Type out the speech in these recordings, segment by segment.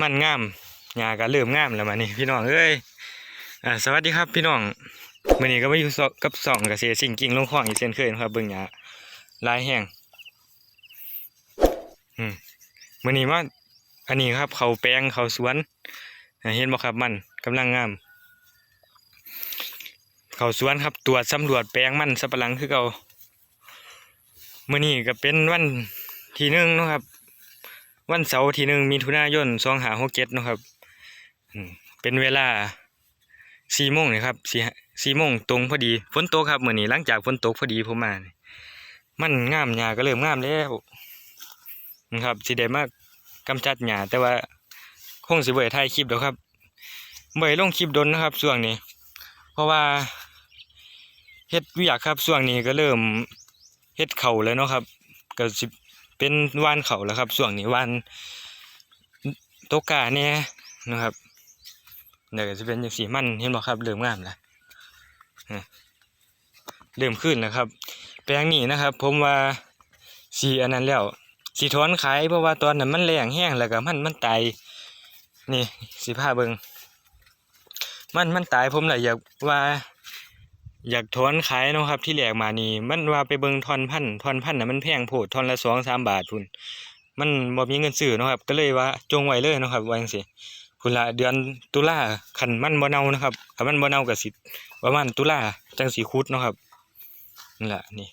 มันงามหญ้าก็เริ่มงามแล้วมานี่พี่น้องเอ้ยอ่าสวัสดีครับพี่น้องมื้อนี้ก็มาอยู่กับสองเกษตรสิ่งกิ่งลงคลองอีกเช่นเคยนะครับเบิ่งหญ้าลายแห้งอืมมื้อนี้มาอันนี้ครับเขาแปลงเขาสวนเห็นบ่ครับมันกำลังงามเขาสวนครับตรวจสำรวจแปลงมันสับปะหลังคือเก่ามื้อนี้ก็เป็นวันที่หนึ่งนะครับ วันเสาร์ที่หนึ่งมีถุนายนสองหาหกเจ็ดนะครับเป็นเวลาสี่โมงเลยครับสี่สี่โมงตรงพอดีฝนตกครับเมื้อนี้หลังจากฝนตกพอดีผมมา มันงามหญ้าก็เริ่มงามแล้วนะครับสิได้มากกำจัดหญ้าแต่ว่าคงสิบ่ได้ถ่ายคลิปเดอกครับบ่ได้ลงคลิปดนนะครับช่วงนี้ เพราะว่าเฮ็ดวียกครับช่วงนี้ก็เริ่มเฮ็ดเข่าแล้วเนาะครับก็สิ เป็นวานเขาแล้วครับช่วงนี้วานโตกาเนี่ยนะครับเดี๋ยวจะเป็นจังสีมันเห็นบ่ครับเริ่มงามแล้วอะเริ่มขึ้นแล้วครับ แปลงนี้นะครับ ผมว่าสีอันนั้นแล้วสีถอนขายเพราะว่าตอนนั้นมันแรงแห้งแล้วก็มันมันตายนี่สีผ้าเบิงมันมันตายผมเลยอยากว่า อยากถอนขายเนาะครับ ที่แหลกมานี่มันว่าไปเบิงทอนพันทอนพันน่ะมันแพงโพดทอนละสองสามบาทพุ่นมันบ่มีเงินซื้อเนาะครับ ก็เลยว่าจงไว้เลยเนาะครับว่าจังซี่พุ่นละเดือนตุลาคันมันบ่เน่านะครับคันมันบ่เน่าก็สิประมาณตุลาจังสิคุดเนาะครับนี่ล่ะนี่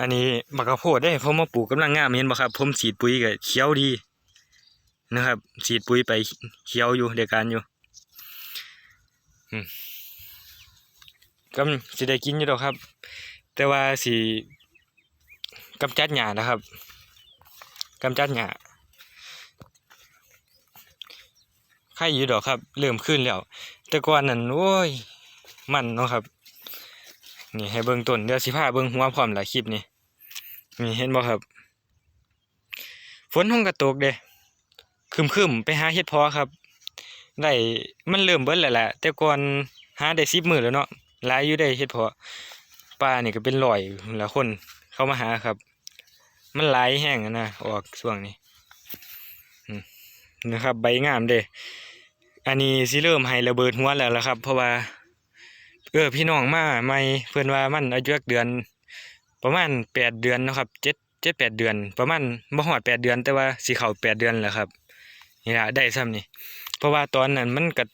อันนี้บักข้าวโพดได้ผมมาปลูกกำลังงามเห็นบ่ครับ ผมฉีดปุ๋ยก็เขียวดีนะครับฉีดปุ๋ยไปเขียวอยู่เดียกันอยู่ อืม ก็สิได้กินอยู่ดอกครับ แต่ว่าสิกำจัดหญ้านะครับกำจัดหญ้าไข่อยู่ดอกครับ เริ่มขึ้นแล้ว แต่ก่อนนั้นโอ้ยมันเนาะครับ นี่ให้เบิ่งต้นเดี๋ยวสิพาเบิ่งหัวพร้อมหลายคลิปนี่นี่เห็นบ่ครับ ฝนห้องกระตกเด้คึมๆไปหาเฮ็ดพอครับ ได้มันเริ่มเบิดแล้วแหละแต่ก่อนหาได้10มื้อแล้วเนาะ หลายอยู่ได้เฮ็ดเพาะปลานี่ก็เป็นรอยละคนเข้ามาหาครับ มันหลายแห้งอะนะออกช่วงนี้นะครับ ใบงามเด้อันนี้สิเริ่มให้ระเบิดหัวแล้วละครับ เพราะว่าเออพี่น้องมาใหม่เพิ่อนว่ามันอายุเดือน ประมาณแปดเดือนนะครับเจ็ดเจ็ดแปดเดือน ประมาณบ่ฮอดแปดเดือน แต่ว่าสิเข้าแปดเดือนแล้วครับนี่ละได้ซ้ำนี่เพราะว่าตอนนั้นมันก็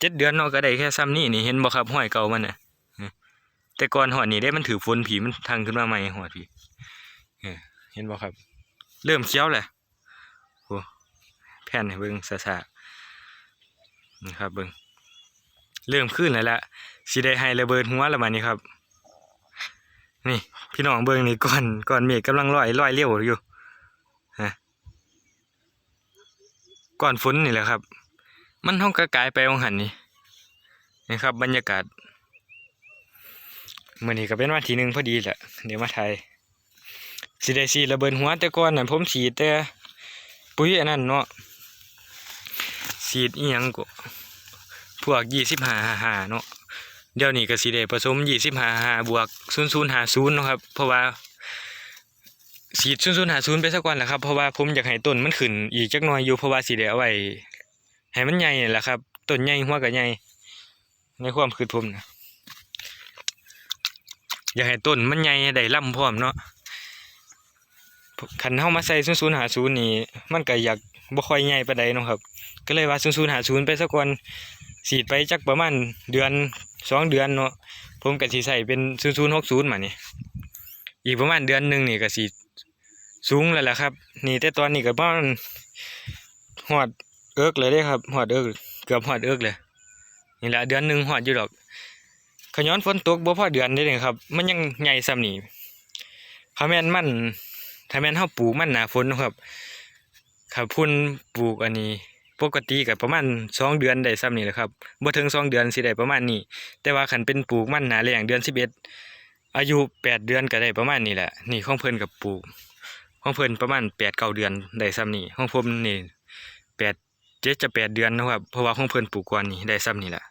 เจ็ดเดือนเนาะก็ได้แค่ซ้ำนี่นี่เห็นบ่ครับห้อยเก่ามันน่ะ แต่ก่อนหอดนี้ได้มันถือฝนผีมันทางขึ้นมาใหม่หอดผีเห็นบ่ครับ เริ่มเขียวแหละโอ้แผ่นให้เบิ่งซาซานี่ครับเบิ่งเริ่มขึ้นแล้วละสิได้ให้ระเบิดหัวล้วมานี่ครับ นี่ พี่น้องเบิ่งนี่ก่อนก่อนเมฆกำลังลอยลอยเร็วอยู่ฮะก่อนฝนนี่แหละครับ มันห้องกระกายไปองหันนี่นี่ครับ บรรยากาศ มื่อนี้ก็เป็นวันที่หนึ่งพอดีแหละเดี๋ยวมาไทยสิได้สีระเบิดหัวแต่ก่อนน่ะผมฉีดแต่ปุ๋ยอันนั้นเนาะฉีดอีหยังก็พวกยี่สิบห้าห้าเนาะเดี๋ยวนี้ก็สิได้ผสมยี่สิบห้าห้าบวกศูนย์ศูนย์ห้าศูนย์นะครับ เพราะว่าฉีดศูนย์ศูนย์ห้าศูนย์ไปสักวันแหละครับเพราะว่าผมอยากให้ต้นมันขึ้นอีกจักหน่อยอยู่เพราะว่าสิได้เอาไว้ให้มันใหญ่นั่นแหละครับต้นใหญ่หัวก็ใหญ่ในความคิดผมนะ อยากให้ต้นมันใหญ่ได้ลำพร้อมเนาะคันเฮามาใส่ศูนย์หาศูนย์นี่มันก็อยากบ่ค่อยใหญ่ปานใดเนาะครับ ก็เลยว่าศูนย์หาศูนย์ไปซะก่อนสีดไปจักประมาณเดือนสองเดือนเนาะผมก็สิใส่เป็นศูนย์หกศูนย์มานี่อีกประมาณเดือนหนึ่งนี่ก็สิสูงแล้วล่ะครับ นี่แต่ตอนนี้ก็ประมาณฮอดเอิกเลยเด้ครับฮอดเอิกเกือบฮอดเอิกเลยนี่และเดือนหนึ่งฮอดอยู่ดอก ขย้อนฝนตกบ่พอเดือนเด้เลยครับ มันยังใหญ่ซ้ำนี่ถ้าแม่นมันถ้าแม่นเฮาปลูกมันหนาฝนนะครับถ้าพุ่นปลูกอันนี้ ปกติก็ประมาณสองเดือนได้ซ้ำนี่แหละครับบ่ถึงสองเดือนสิได้ประมาณนี้ แต่ว่าคันเป็นปลูกมันหนาแล้งเดือน11อายุแปดเดือนก็ได้ประมาณนี้แหละ นี่ของเพิ่นกับปลูกของเพิ่นประมาณแปดเก้าเดือนได้ซ้ำนี่ของผมนี่แปดเจ็ดจะแปดเดือนนะครับเพราะว่าของเพิ่นปลูกก่อนนี่ได้ซ้ำนี่แหละ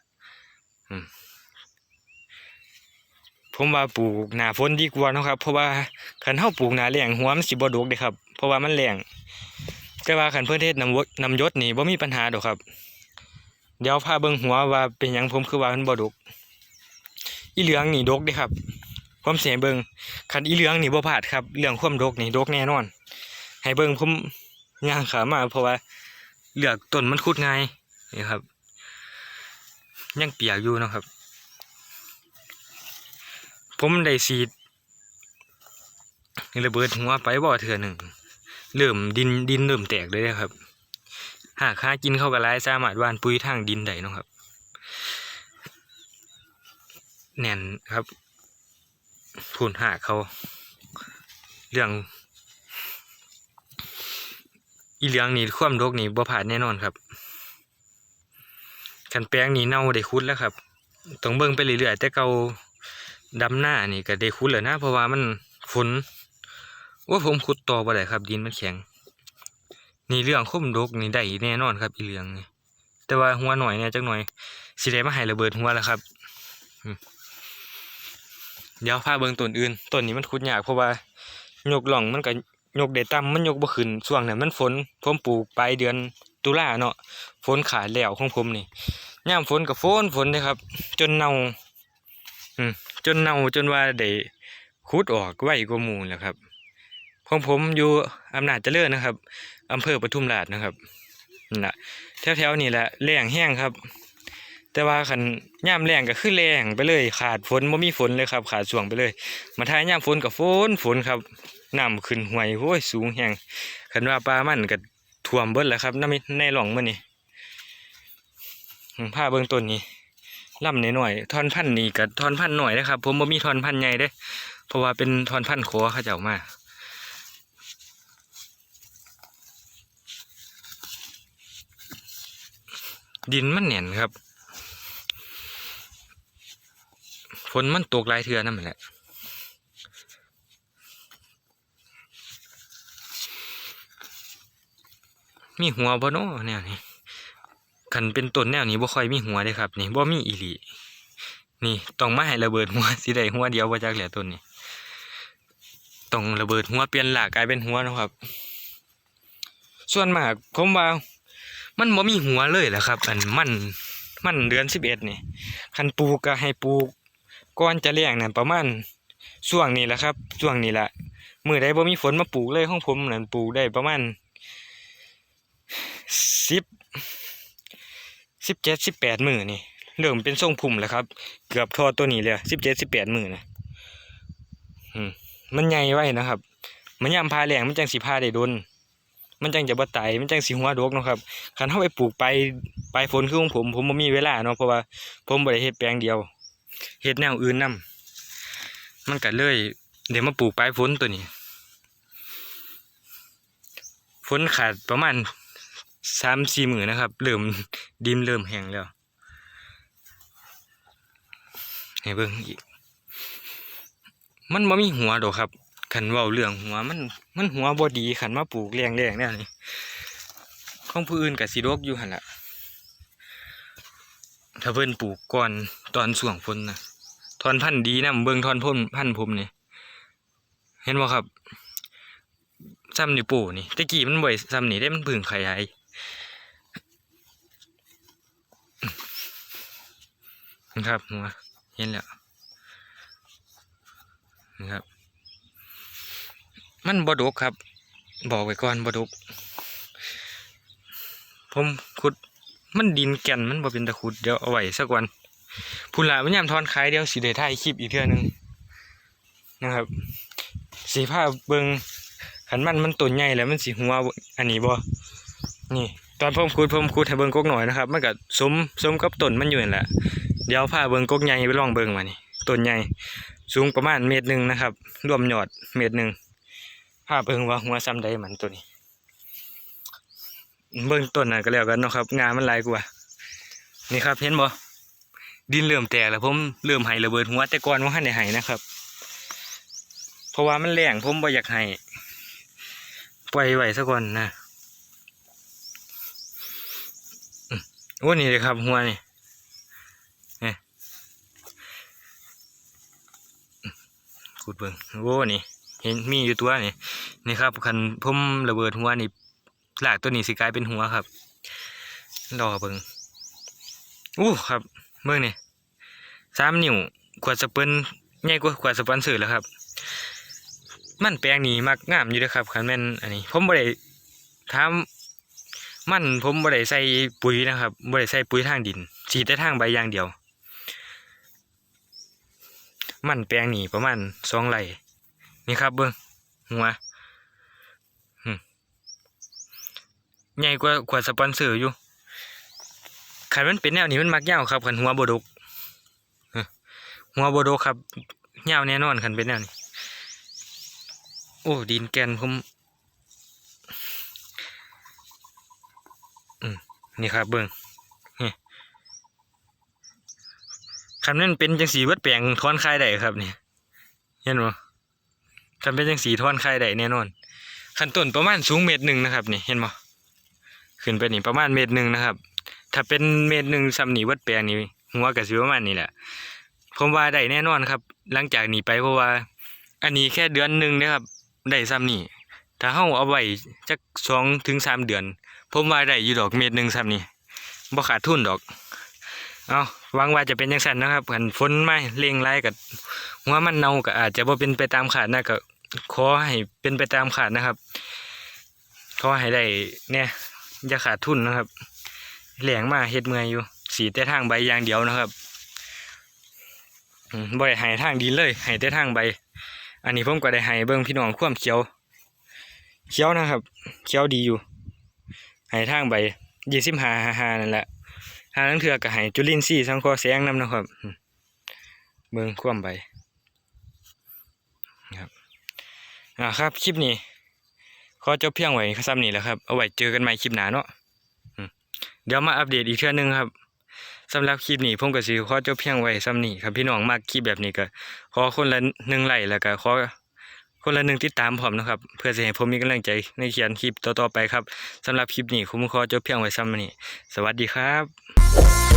ผมว่าปลูกหนาฝนดีกว่านะครับ เพราะว่าคันเฮาปลูกหนาแล้งหัวมันสิบ่ดกเด้ครับ เพราะว่ามันแล้งแต่ว่าขันเพื่อเทศนำวดนำยศนี่บ่มีปัญหาดอกครับ เดี๋ยวพาเบิ่งหัวว่าเป็นหยังผมคือว่ามันบ่ดก อีเหลืองนี่ดกเด้ครับความเสียเบิ่งคันอีเหลืองนี่บ่พลาดครับเรื่องความดกนี่ดกแน่นอน ให้เบิ่งผมย่างขามา เพราะว่าเลือกต้นมันคุดง่ายนี่ครับ ยังเปียกอยู่นะครับ ผมได้สีดระเบิดหัวไปบ่เถื่อหนึ่งเริ่มดินดินเริ่มแตกเลยนะครับ หากหากินเข้ากับไรสามารถว่านปุ๋ยทางดินได้นะครับ แน่นครับพูนหากเขาเรื่องอีเหลืองนี่ความรกนี่บ่ผ่านแน่นอนครับคันแปลงนี่เน่าได้คุดแล้วครับต้องเบิ่งไปเรื่อยๆแต่เกา ดำหน้านี่ก็ได้คุดแล้วนะเพราะว่ามันฝนว่าผมขุดต่อบ่ได้ครับ ดินมันแข็ง นี่เรื่องคมดกนี่ได้แน่นอนครับ อีเหลืองนี่แต่ว่าหัวหน่อยเนี่ยจักหน่อยสิได้มาให้ระเบิดหัวแล้วครับเดี๋ยวพาเบิ่งต้นอื่นต้นนี้มันขุดยากเพราะว่ายกหล่องมันก็ยกได้ต่ำมันยกบ่ขึ้นช่วงนั้นมันฝนผมปลูกปลายเดือนตุลาเนาะฝนขาดแล้วของผมนี่ยามฝนก็ฝนฝนเลยครับ จนเน่า อืม จนเน่าจนว่าได้ขุดออกไวกว่าหมู่แล้วครับของผมอยู่อำนาจเจริญนะครับอำเภอปทุมราชนะครับนั่แหละแถวๆนี่แหละแรงแห้งครับ แต่ว่าขันย่ามแรงก็คือแรงไปเลย ขาดฝนบ่มีฝนเลยครับ ขาดช่วงไปเลย มาทายย่ามฝนกับฝนฝนครับน้ำขึ้นห้วยโอ้ยสูงแห้งขันว่าปลามันก็ท่วมเบิดแล้วครับน้ำในหล่องมันนี่ผ้าเบื้องต้นนี้ ล่ำหน่อยๆท่อนพันธ์นี่กับท่อนพันธ์หน่อยนะครับ ผมบ่มีท่อนพันธ์ใหญ่เด้ เพราะว่าเป็นท่อนพันโคอเขาเจ้ามาดินมันแน่นครับฝนมันตกหลายเทือนั่นแหละมีหัวบ่เนาะแนวนี้ คันเป็นต้นแนวนี้บ่ค่อยมีหัวเด้ครับ นี่บ่มีอีหลีนี่ต้องมาให้ระเบิดหัวสิได้หัวเดียวบ่จักแหละต้นนี้ต้องระเบิดหัวเปลี่ยนหลากกลายเป็นหัวนะครับ ส่วนมากผมว่ามันบ่มีหัวเลยแหละครับ อันมันมันเดือนสิบเอ็ดนี่คันปลูกก็ให้ปลูกก่อนจะเลี้ยงนั่นประมาณช่วงนี้แหละครับช่วงนี้แหละมื้อใดบ่มีฝนมาปลูกเลยของผมนั่นปลูกได้ประมาณสิบ สิบเจ็ดสิบแปดหมื้อนี่เริ่มเป็นทรงพุ่มแล้วครับ เกือบทอตัวนี้เลยสิบเจ็ดสิบแปดหมื้อนะมันใหญ่ไว้นะครับ มันยามพาแรงมันจังสิพาได้ดนมันจังจะบ่ตายมันจังสิหัวดกนะครับคันเฮาไปปลูกไปปลายฝนคือของผม ผมบ่มีเวลาเนาะเพราะว่าผมบ่ได้เฮ็ดแปลงเดียวเฮ็ดแนวอื่นนํมันก็เลย เดี๋ยวมาปลูกปลายฝนตัวนี้ฝนขาดประมาณ สามสี่มื้อนะครับเริ่มดินเริ่มแห้งแล้วให้เบิ่งอีก มันบ่มีหัวดอกครับคันเว้าเรื่องหัวมันมันหัวบ่ดีคันมาปลูกแรงๆแนวนี้ของผู้อื่นกับสิดกอยู่หันละถ้าเพิ่นปลูกก่อนตอนส่วงฝนนะทอนพันธุ์ดีนะเบิ่งทอนพ่นพันธุ์ผมนี่เห็นบ่ครับซ้ำนี่ปู่นี่ตะกี้มันบ่อยซ้ำนี่ได้มันพึ่งขยายนะ ครับหัวเห็นแล้วนะครับ มันบดกครับ บอกไว้ก่อนบดก ผมขุดมันดินแก่นมันบ่เป็นตะขุดเดี๋ยวเอาไว้สักวันพูนละมันยามทอนขายเดี๋ยวสิได้ถ่ายคลิปอีกเทื่อนึงนะครับ สีผ้าเบิงขันมันมันต้นใหญ่แล้วมันสีหัวอันนี้บ่นี่ ตอนผมขุดผมขุดให้เบิงกกหน่อยนะครับมันก็สมสมกับต้นมันอยู่นั่นแหละ เดี๋ยวพาเบิงกกใหญ่ไปลองเบิงมานี่ต้นใหญ่สูงประมาณเมตรหนึ่งนะครับ รวมยอดเมตรหนึ่งพาเบิงว่าหัวซ้ำใดมันตัวนี้ เบื้องต้นน่ะก็แล้วกันเนาะครับ งานมันลายกว่า นี่ครับเห็นบ่ดินเริ่มแตกแล้วผมเริ่มไห้ระเบิดหัวแต่ก่อนว่าหันได้ไห้นะครับ เพราะว่ามันแรงผมบ่อยากไห้ปล่อยไว้ซะก่อนนะโอ้นี่เลยครับหัวนี่อืม ขุดเบิ่งโอ้นี่ เห็นมีอยู่ตัวนี่นี่ครับคันผมระเบิดหัวนี่หลากตัวนี้สิกลายเป็นหัวครับรอเบิงอู้ครับเบิ่งนี่สามนิ้วขวดสเปินใหญ่กว่าขวดสปอนเซอร์แล้วครับ มันแปลงนี่มักงามอยู่เด้อครับคันแม่นอันนี้ ผมบ่ได้ถามมันผมบ่ได้ใส่ปุ๋ยนะครับบ่ได้ใส่ปุ๋ยทางดินฉีดแต่ทางใบอย่างเดียว มันแปลงนี่ประมาณสองไร่นี่ครับเบิ่งหัวใหญ่กว่าขวดสปอนเซอร์อยู่คันมันเป็นแนวนี้มันมักยาวครับคันหัวบดกหัวบ่ดกครับยาวแน่นอนคันเป็นแนวนี้ โอ้ดินแกนผมอืมนี่ครับเบิ้งนี่ คันนั้นเป็นจังสีเบิดแปลงทอนคายได้ครับนี่เห็นบ่คันเป็นจังสีทอนคายได้แน่นอนคันต้นประมาณสูงเมตรหนึ่งนะครับนี่เห็นบ่ขึ้นไปนี่ประมาณเมตรหนึ่งนะครับ ถ้าเป็นเมตรหนึ่งซ้ำนี่เบิดแปลงนี่หัวกับสิประมาณนี้แหละผมว่าได้แน่นอนครับ หลังจากนี้ไปเพราะว่า อันนี้แค่เดือนหนึ่งนะครับได้ซ้ำนี่ถ้าเฮาเอาไว้จักสองถึงสามเดือน ผมว่าได้อยู่ดอกเม็ดหนึ่งซ้ำนี่บ่ขาดทุนดอก เอาหวังว่าจะเป็นจังซั่นนะครับกันฝนไมาเร่งไล่กับหัวมันเน่าก็อาจจะบ่เป็นไปตามขาดนะก็ขอให้เป็นไปตามขาดนะครับขอให้ได้เนี่ยอย่าขาดทุนนะครับแหลงมาเฮ็ดเมื่อยอยู่ สีแต่ทางใบอย่างเดียวนะครับบ่ได้ให้ทางดินเลยให้แต่ทางใบ อันนี้ผมก็ได้ให้เบิ่งพี่น้องความเขียว เขียวนะครับ เขียวดีอยู่ให้ทางใบยี่สิบห้าหานั่นแหละ หาลังเถือก็ให้จุลินทรีย์สังเคราะห์แสงนำนะครับอืมเบิ่งความใบครับอ่าครับคลิปนี้ขอจบเพียงไว้ซ้ำนี้แหละครับเอาไว้เจอกันใหม่คลิปหน้าเนาะเดี๋ยวมาอัปเดตอีกเทื่อนึงครับสำหรับคลิปนี้ผมก็สิขอจบเพียงไว้ซ้ำนี้ครับพี่น้องมากคลิปแบบนี้ก็ขอคนละหนึ่งไลค์แล้วก็ขอคนละหนึ่งติดตามผมนะครับ เพื่อจะให้ผมมีกำลังใจในเขียนคลิปต่อๆไปครับสำหรับคลิปนี้ผมขอจบเพียงไว้ซ้ำนี้ สวัสดีครับ Bye.